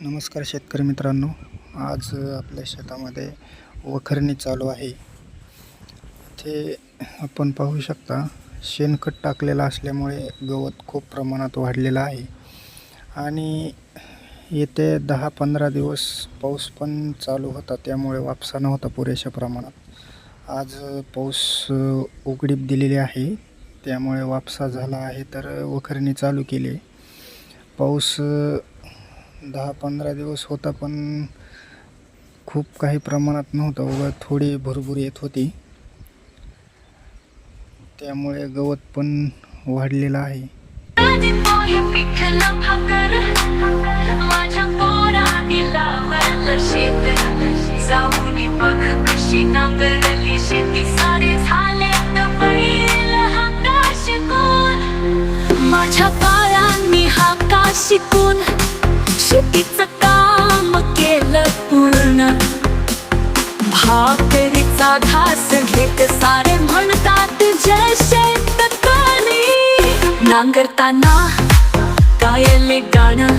नमस्कार शेतकरी मित्रांनो. आज आपल्या शेतामध्ये वखरणी चालू आहे. ते आपण पाहू शकता शेणखत टाकलेलं असल्यामुळे गवत खूप प्रमाणात वाढलेलं आहे. आणि येते दहा पंधरा दिवस पाऊस पण चालू होता त्यामुळे वापसा नव्हता पुरेशा प्रमाणात. आज पाऊस उघडीप दिलेली आहे त्यामुळे वापसा झाला आहे तर वखरणी चालू केली. पाऊस दहा पंधरा दिवस होता पण खूप काही प्रमाणात नव्हता. उगा थोडी भरभूर येत होती. त्यामुळे गवत पण वाढलेलं आहे. माझ्या पायांनी हा का शिकून. शेतीचं काम केलं पूर्ण. भाकरीचा घास घेत सारे म्हणतात जय शेतकरी. नांगरताना गायले गाणं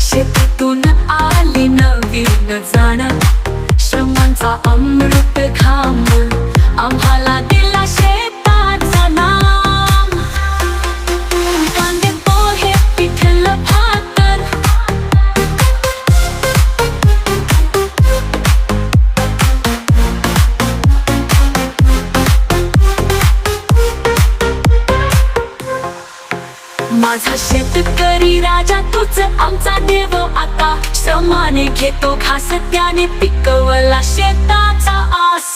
शेतीतून आली नवीन जाण. श्रमांचा अमृत घाम आम्हाला दिला शेत माझा शेतकरी राजा तूच आमचा देव आता. श्रमाने घेतो घास त्याने पिकवला शेताचा आस.